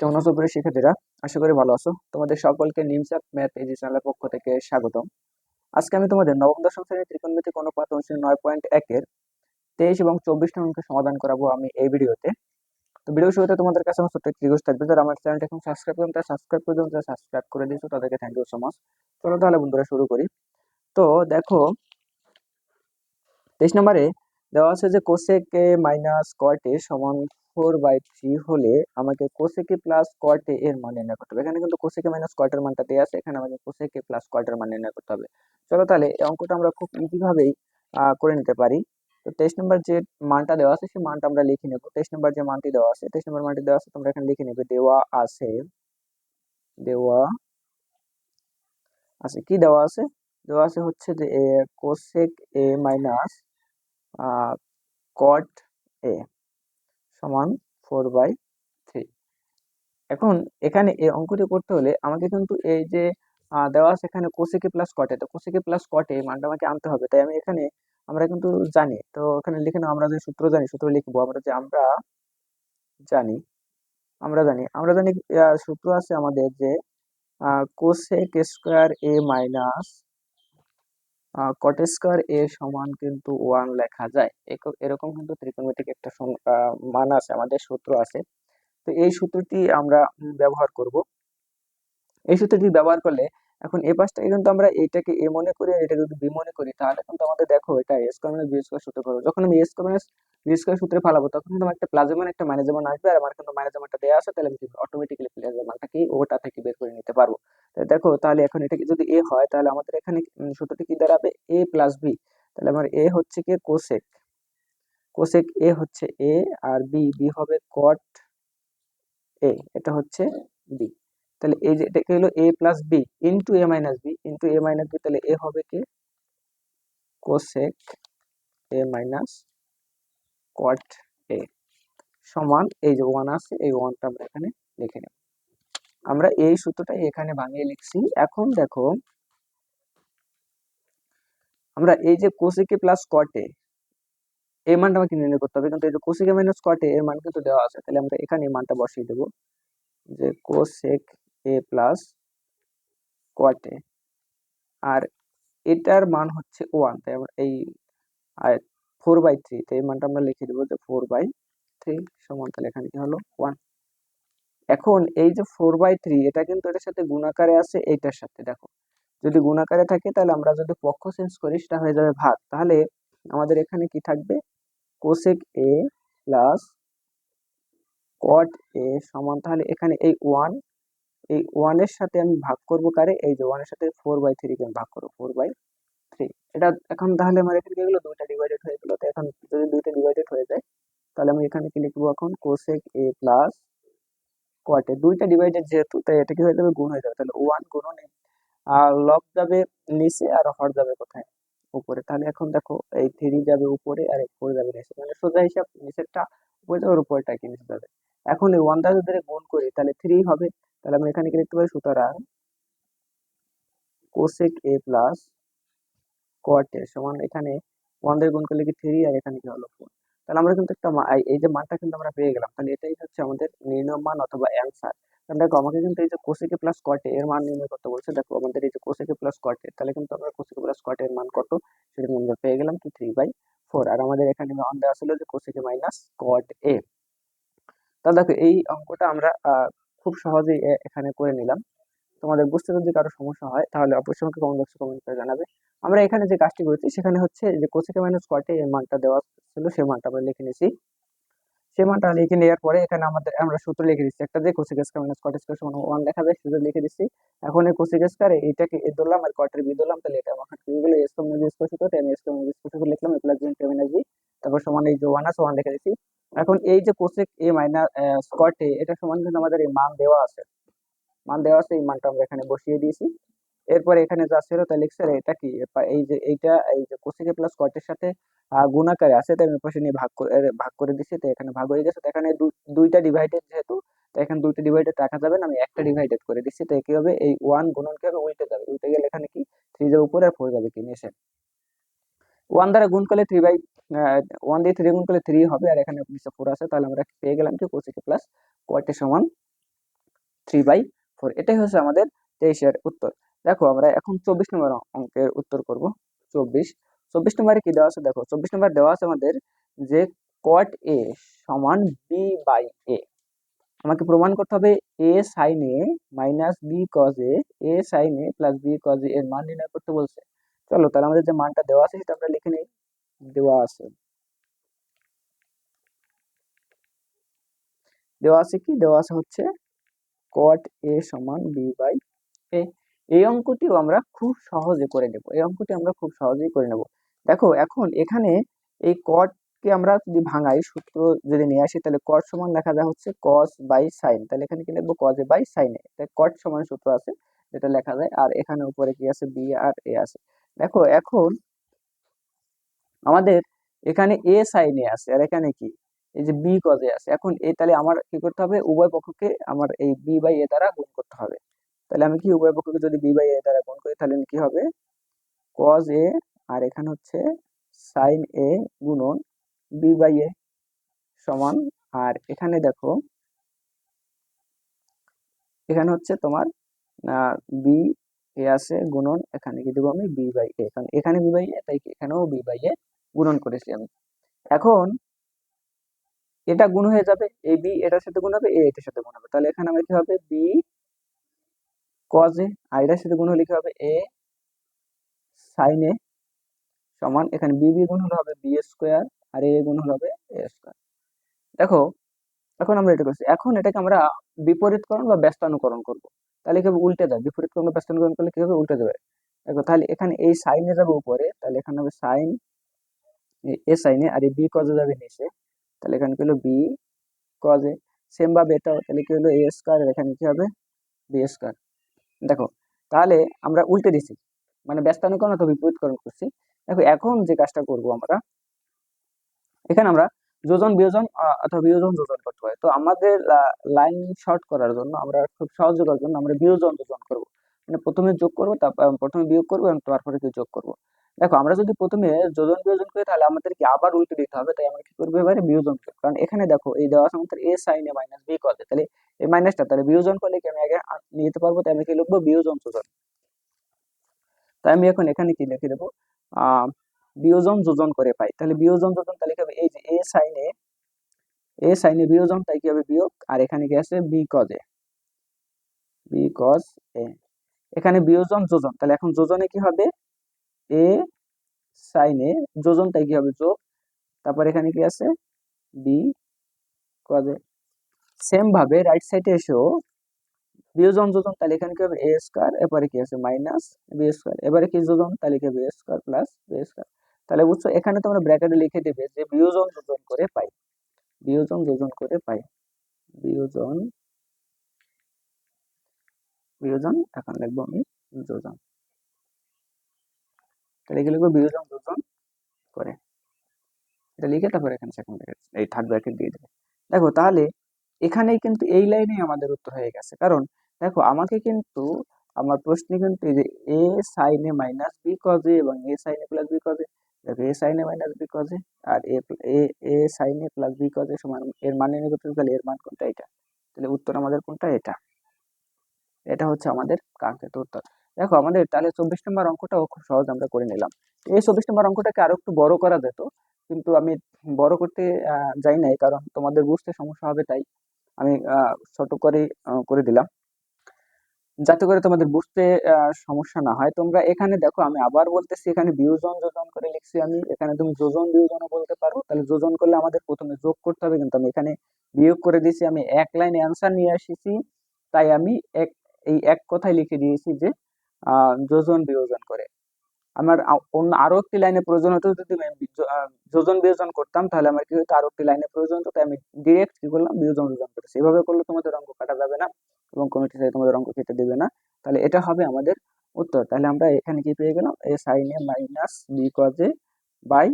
কেমন আছো প্রিয় শিক্ষার্থীরা? আশা করি ভালো আছো। তোমাদের সকলকে নিমসাপ ম্যাথ এই চ্যানেলের পক্ষ থেকে স্বাগতম। আজকে আমি তোমাদের নবম, দশম শ্রেণির ত্রিকোণমিতিক অনুপাত অনুশীলন নয় পয়েন্ট একের তেইশ এবং চব্বিশ অঙ্কের সমাধান করাবো আমি এই ভিডিওতে। তো ভিডিও শুরুতে তোমাদের কাছে আমার ছোট্ট রিকোয়েস্ট থাকবে, যারা আমার চ্যানেলটা এখন সাবস্ক্রাইব করেন তারা সাবস্ক্রাইব করে দিন সাবস্ক্রাইব করে দিয়েছ, তাদেরকে থ্যাংক ইউ সো মাচ চলো তাহলে বন্ধুরা শুরু করি। তো দেখো, তেইশ নম্বরে দেওয়া আছে যে কোসেক মাইনাস এ সমান ফোর বাই থ্রি হলে আমাকে কোসেকে প্লাস কট এর মান নির্ণয় করতে হবে। এখানে কিন্তু কোসেকে মাইনাস কটের মানটা দেওয়া আছে, এখানে আমাকে কোসেকে প্লাস কটের মান নির্ণয় করতে হবে। চলো তাহলে এই অঙ্কটা আমরা খুব ইজি ভাবেই করে নিতে পারি। তো তেইশ নম্বর যে মানটা দেওয়া আছে, সেই মানটা আমরা লিখে নেব। তেইশ নম্বর যে মানটি দেওয়া আছে তেইশ নম্বর মানটি দেওয়া আছে, তোমরা এখানে লিখে নেবে, দেওয়া আছে দেওয়া আছে। কি দেওয়া আছে? দেওয়া আছে হচ্ছে যে কোসেক এ মাইনাস কট এ। সমান ফোর বাই থ্রি এখন এখানে এই অঙ্কটি করতে হলে আমাকে কিন্তু এই যে দেওয়া আছে এখানে কোসেকে প্লাস কটে তো কোসেকে প্লাস কটে মানটা আমাকে আনতে হবে। তাই আমি এখানে, আমরা কিন্তু জানি। তো এখানে লিখে নাও, আমরা যে সূত্র জানি, সূত্র লিখব। আমরা যে আমরা জানি আমরা জানি। আমরা জানি সূত্র আছে আমাদের যে cosec square A minus cot square A সমান কিন্তু ওয়ান লেখা যায়। এরকম কিন্তু ত্রিকোণমিতিক একটা মান আছে, আমাদের সূত্র আছে। তো এই সূত্রটি আমরা ব্যবহার করব। এই সূত্রটি ব্যবহার করলে এখন এ পাশটাকে কিন্তু আমরা এইটাকে এ মনে করি আর এটা যদি বি মনে করি, তাহলে কিন্তু আমাদের দেখো এটা এ স্কোয়ার বি স্কোয়ার সূত্র করব যখন আমি এ স্কোয়ার বি স্কোয়ার সূত্রে ফালাবো, তখন কিন্তু একটা প্লাস মান, একটা মাইনাস মান আসবে আর আমার কিন্তু মাইনাস মানটা দেওয়া আছে, তাহলে আমি অটোমেটিক্যালি প্লাস মানটা কি ওটা থেকে বের করে নিতে পারব। দেখো, তাহলে এখন এটাকে যদি এ হয়, তাহলে আমাদের এখানে সূত্রটি কি দাঁড়াবে? এ প্লাস বি তাহলে আমার এ হচ্ছে কি কোসেক কোসেক এ হচ্ছে এ আর বি বি হবে কট এ এটা হচ্ছে বি তাহলে এই যে এটাকে হলো? A plus B into A minus B into A minus B তাহলে এ হবে কি? কোসেক এ মাইনাস কট এ সমান এই যে ওয়ান আছে, এই ওয়ানটা আমরা এখানে লিখে নেব। আমরা এই সূত্রটাই এখানে ভাঙিয়ে লিখছি। এখন দেখো, আমরা এই যে কোসেকে প্লাস কটে এই মানটা আমাকে নির্ণয় করতে হবে। কিন্তু এই যে কোসেকে মাইনাস কটে এর মান কিন্তু দেওয়া আছে। তাহলে আমরা এখানে এই মানটা বসিয়ে দেব যে কোসেক এ প্লাস কোয়াটে? আর এটার মান হচ্ছে ওয়ান তাই আমরা এই ফোর বাই থ্রি তো এই মানটা আমরা লিখে দেবো যে ফোর বাই থ্রি সমান, তাহলে এখানে কি হলো? ওয়ান এখন এই যে ফোর বাই থ্রি এটা কিন্তু এটার সাথে গুণাকারে আছে এইটার সাথে, দেখো। যদি গুণাকারে থাকে, তাহলে আমরা যদি পক্ষ চেঞ্জ করি, সেটা হয়ে যাবে ভাগ। তাহলে আমাদের এখানে কি থাকবে? কোসেক এ প্লাস কট এ সমান, তাহলে এখানে এই ওয়ান এই ওয়ানের সাথে আমি ভাগ করব কারে? এই যে ওয়ানের সাথে ফোর বাই থ্রিকে আমি ভাগ করব ফোর বাই থ্রি এটা এখন তাহলে আমার এখানে গেলো দুইটা ডিভাইডেড হয়ে গেলো। তো এখন যদি দুইটা ডিভাইডেড হয়ে যায়, তাহলে আমি এখানে কি লিখব এখন? কোসেক এ প্লাস কোয়াটে দুইটা ডিভাইডেড যেহেতু, তাই এটা কি হয়ে যাবে? গুণ হয়ে যাবে। তাহলে ওয়ান গুণন আর লব যাবে নিচে আর হর যাবে কোথায়? উপরে। তাহলে এখন দেখো, এই থ্রি যাবে উপরে আর ফোর যাবে নিচে। মানে সোজা হিসাব, নিচেরটা উপরে যাবে উপরটা কি নিচে যাবে? এখন এই ওয়ান দ্বারা যদি গুণ করি, তাহলে থ্রি হবে। তাহলে আমরা এখানে কি লিখতে পারি সুতরাং কোসেক এ প্লাস কোয়াট এ সমান এখানে ওয়ান দিয়ে গুণ করলে কি থ্রি আর এখানে কি হলো ফোর তাহলে আমরা কিন্তু একটা এই যে মানটা কিন্তু আমরা পেয়ে গেলাম। তাহলে এটাই হচ্ছে আমাদের নির্ণয় মান অথবা অ্যান্সার কারণ দেখো, আমাকে কিন্তু এই যে কোসেকে প্লাস কটে এর মান নির্ণয় করতে বলছে। দেখো, আমাদের এই যে কোসেকে প্লাস কটে তাহলে কিন্তু আমরা কোসেকে প্লাস কটে এর মান কত? সেটা আমরা পেয়ে গেলাম কি থ্রি বাই ফোর আর আমাদের এখানে মান দেওয়া ছিল যে কোসেকে মাইনাস কট এ তাহলে দেখো, এই অঙ্কটা আমরা খুব সহজেই এখানে করে নিলাম। তোমাদের বুঝতে যদি কারও সমস্যা হয়, তাহলে অবশ্যই আমাকে কমেন্ট বক্সে কমেন্ট করে জানাবে। আমরা এখানে যে কাজটি করেছি, সেখানে হচ্ছে যে কোসেকে মাইনাস কোয়ার্টে এর মানটা দেওয়া ছিল, সেই মানটা আমরা লিখে নিয়েছি। সেই লিখে নেওয়ার পরে এখানে আমাদের আমরা সূত্র লিখে দিচ্ছি। একটা যে cosec square minus cot square সমান ওয়ান লেখা যায় সূত্র লিখে দিচ্ছি। এখন এই কোসেক স্কয়ারে এটাকে এ ধরলাম আর কটের বি ধরলাম, তাহলে এটা আমার কি এস কম সূত্র এস কম সূত্র লিখলাম প্লাস তারপর সমান এই যে ওয়ান আছে ওয়ান লিখে দিচ্ছি। এখন এই যে cosec A minus cot A এটা সমান কিন্তু আমাদের এই মান দেওয়া আছে। মান দেওয়া আছে, এই মানটা আমরা এখানে বসিয়ে দিয়েছি। এরপরে এখানে যা ছিল তা লিখছে এটা কি? এই যে এইটা, এই যে কোসেকে প্লাস কটের সাথে গুণাকারে আছে, তাই আমি পাশে নিয়ে ভাগ করে ভাগ করে দিচ্ছি তো এখানে ভাগ হয়ে গেছে। তো এখানে দুইটা ডিভাইডেড যেহেতু এখানে দুইটা ডিভাইডেড রাখা যাবে না, আমি একটা ডিভাইডেড করে দিচ্ছি তো কি হবে? এই ওয়ান গুণন কি হবে? উল্টে যাবে। উল্টে গেলে এখানে কি? থ্রি যাবে উপরে আর ফোর যাবে কি? নিচে। ওয়ান দ্বারা গুণ করলে থ্রি বাই ওয়ান দিয়ে থ্রি গুণ করলে থ্রি হবে, আর এখানে নিচে ফোর আছে, তাহলে আমরা পেয়ে গেলাম কি? কোসেকে প্লাস কোয়াটে সমান থ্রি বাই ফোর এটাই হচ্ছে আমাদের তেইশের উত্তর। দেখো আমরা এখন চব্বিশ নম্বর অঙ্কের উত্তর করব। চব্বিশ। চব্বিশ নম্বরে কি দেওয়া আছে? দেখো, চব্বিশ নম্বর দেওয়া আছে আমাদের যে কট এ সমান বি বাই এ আমাকে প্রমাণ করতে হবে A sine A minus B cos A A sine A plus B cos A এর মান নির্ণয় করতে বলছে। চলো, তাহলে আমাদের যে মানটা দেওয়া আছে সেটা আমরা লিখে নিই। দেওয়া আছে। দেওয়া আছে কি? দেওয়া আছে হচ্ছে কট এ সমান বি বাই এ এই অঙ্কটিও আমরা খুব সহজে করে নেব। এই অঙ্কটি আমরা খুব সহজেই করে নেব। দেখো, এখন এখানে এই কটকে আমরা যদি ভাঙাই, সূত্র যদি নিয়ে আসি, তাহলে কট সমান লেখা যায় হচ্ছে কস বাই সাইন তাহলে এখানে কি লিখব? কজ বাই সাইন তাই কট সমান সূত্র আছে, যেটা লেখা যায়, আর এখানে উপরে কি আছে? বি আর এ আছে। দেখো, এখন আমাদের এখানে এ সাইনে আছে, আর এখানে কি? এই যে বি কজে আছে। এখন এ, তাহলে আমার কি করতে হবে? উভয় পক্ষকে আমার এই বি বাই এ দ্বারা গুণ করতে হবে। তাহলে আমি কি উভয় পক্ষকে যদি বি বাই এ দ্বারা গুণ করি, তাহলে কি হবে? কজ এ আর এখানে হচ্ছে সাইন এ গুণন বি বাই এ সমান। আর এখানে দেখো, এখানে হচ্ছে তোমার বি এ আছে গুণন, এখানে কি দেবো আমি? বি বাই এ কারণ এখানে বি বাই এ তাই এখানেও বি বাই এ গুণন করেছি আমি। এখন এটা গুণ হয়ে যাবে এ বি এটার সাথে গুণ হবে এ এটার সাথে গুণ হবে। তাহলে এখানে আমার কি হবে? বি কজ এ এটার সাথে গুণ হলে কি হবে? এ সাইন সমান, এখানে বি বি গুণ হবে বি স্কোয়ার আর এ গুণ হবে এ স্কোয়ার দেখো, এখন আমরা এটা করছি। এখন এটাকে আমরা বিপরীতকরণ বা ব্যস্তানুকরণ করব। তাহলে কি হবে? উল্টে যাবে বিপরীতকরণ বা ব্যস্তানুকরণ করলে কি হবে? উল্টে যাবে দেখো, তাহলে এখানে এই সাইনে যাবে উপরে, তাহলে এখানে হবে সাইন এ সাইনে আর এই বি কজে যাবে নিচে। তাহলে এখানে কি হলো? বি কজে সেম ভাবে এটাও, তাহলে কি হলো? এ স্কোয়ার এখানে কি হবে? বি স্কোয়ার দেখো, তাহলে আমরা উল্টে দিছি। মানে ব্যস্তানুকরণ অথবা বিপরীতকরণ করছি। দেখো, এখন যে কাজটা করব আমরা, এখানে আমরা যোজন, বিয়োজন অথবা বিয়োজন, যোজন করতে হয় তো আমাদের লাইন শর্ট করার জন্য আমরা খুব সহজ করার জন্য আমরা বিয়োজন, যোজন করব। মানে প্রথমে যোগ করব তারপর প্রথমে বিয়োগ করব এবং তারপরে কি যোগ করব। দেখো, আমরা যদি প্রথমে যোজন বিয়োজন করি, তাহলে আমাদেরকে আবার উল্টে দিতে হবে, তাই আমরা কি করব এবারে বিয়োজন করব। কারণ এখানে দেখো, এই দেওয়া আছে আমাদের A sine minus B cos A তাহলে এই মাইনাসটা তাহলে বিয়োজন করলে কি আমি আগে নিতে পারব? তাই আমি কি লিখব? বিয়োজন যোজন। তাই আমি এখন এখানে কি লিখে দেবো? বিয়োজন যোজন করে পাই। তাহলে বিয়োজন যোজন, তাহলে কি হবে? এই যে এ সাইনে এ সাইনে বিয়োজন, তাই কি হবে বিয়োগ? আর এখানে কি আছে? B cos A B cos A এখানে বিয়োজন যোজন, তাহলে এখন যোজনে কি হবে? এ সাইনে যোজন তাই কি হবে যোগ? তারপর এখানে কি আছে? বি কজে সেম ভাবে রাইট সাইডে এসেও বিয়োজন যোজন, তাহলে এখানে কি হবে? এ স্কোয়ার এবারে কি আছে? মাইনাস বি স্কোয়ার এবারে কি যোজন? তাহলে কি হবে? A square plus B square তাহলে বুঝছ, এখানে তোমরা ব্র্যাকেটে লিখে দেবে যে বিয়োজন যোজন করে পাই। বিয়োজন যোজন করে পাই। বিয়োজন বিয়োজন, এখন লিখব আমি যোজন। তাহলে এগুলো বিয়োজন যোজন করে। এটা লিখে তারপর এখানে সেকেন্ড এই থার্ড ব্র্যাকেট দিয়ে দেবে। দেখো তাহলে এখানেই কিন্তু এই লাইনেই আমাদের উত্তর হয়ে গেছে। কারণ দেখো আমাকে কিন্তু আমার প্রশ্নে কিন্তু যে এ সাইনে মাইনাস বি কজে এবং এ সাইনে প্লাস বি কজে দেখো এ সাইনে মাইনাস বি কজে আর এ এ সাইনে প্লাস বি কজে সমান, এর মান নির্ণয় করতে তাহলে এর মান কোনটা এটা? তাহলে উত্তর আমাদের কোনটা? এটা। এটা হচ্ছে আমাদের কাঙ্ক্ষিত উত্তর। দেখো, আমাদের তাহলে চব্বিশ নম্বর অঙ্কটাও খুব সহজ আমরা করে নিলাম। এই চব্বিশ নম্বর অঙ্কটাকে আরও একটু বড় করা যেত, কিন্তু আমি বড় করতে যাই নাই, কারণ তোমাদের বুঝতে সমস্যা হবে, তাই আমি ছোট করে করে দিলাম। যাতে করে তোমাদের বুঝতে সমস্যা না হয়। তোমরা এখানে দেখো, আমি আবার বলতেছি, এখানে বিয়োজন, যোজন করে লিখছি আমি। এখানে তুমি যোজন, বিয়োজনও বলতে পারো। তাহলে যোজন করলে আমাদের প্রথমে যোগ করতে হবে, কিন্তু আমি এখানে বিয়োগ করে দিয়েছি। আমি এক লাইন অ্যান্সার নিয়ে এসেছি। তাই আমি এক, এই এক কথায় লিখে দিয়েছি যে যোজন বিয়োজন করে। আমার অন্য আরও একটি লাইনে প্রয়োজন হতো, যদি আমি যোজন বিয়োজন করতাম, তাহলে আমার কি হতো? আরও একটি লাইনে প্রয়োজন হতো, তাই আমি ডিরেক্ট কি করলাম? বিয়োজন বিয়োজন করেছি এভাবে করলে তোমাদের অঙ্ক কাটা যাবে না এবং কমিটি সাথে তোমাদের অঙ্ক কেটে দেবে না। তাহলে এটা হবে আমাদের উত্তর। তাহলে আমরা এখানে কি পেয়ে গেলাম? A sine A minus B cos A by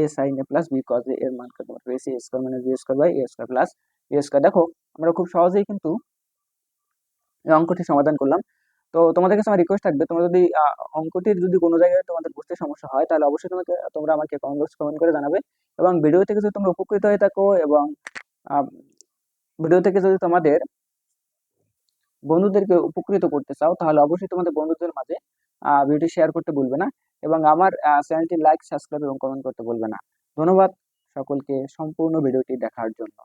A sine A plus B cos A এর মান কত পেয়েছি A square minus B square by A square plus B square দেখো, আমরা খুব সহজেই কিন্তু অঙ্কটি সমাধান করলাম। তো তোমাদের কাছে আমার রিকোয়েস্ট থাকবে, তোমরা যদি অঙ্কটির যদি কোনো জায়গায় তোমাদের বুঝতে সমস্যা হয়, তাহলে অবশ্যই তোমাকে, তোমরা আমাকে কমেন্ট বক্স কমেন্ট করে জানাবে। এবং ভিডিও থেকে যদি তোমরা উপকৃত হয়ে থাকো এবং ভিডিও থেকে যদি তোমাদের বন্ধুদেরকে উপকৃত করতে চাও, তাহলে অবশ্যই তোমাদের বন্ধুদের মাঝে ভিডিওটি শেয়ার করতে ভুলবে না। এবং আমার চ্যানেলটি লাইক সাবস্ক্রাইব এবং কমেন্ট করতে ভুলবে না। ধন্যবাদ সকলকে সম্পূর্ণ ভিডিওটি দেখার জন্য।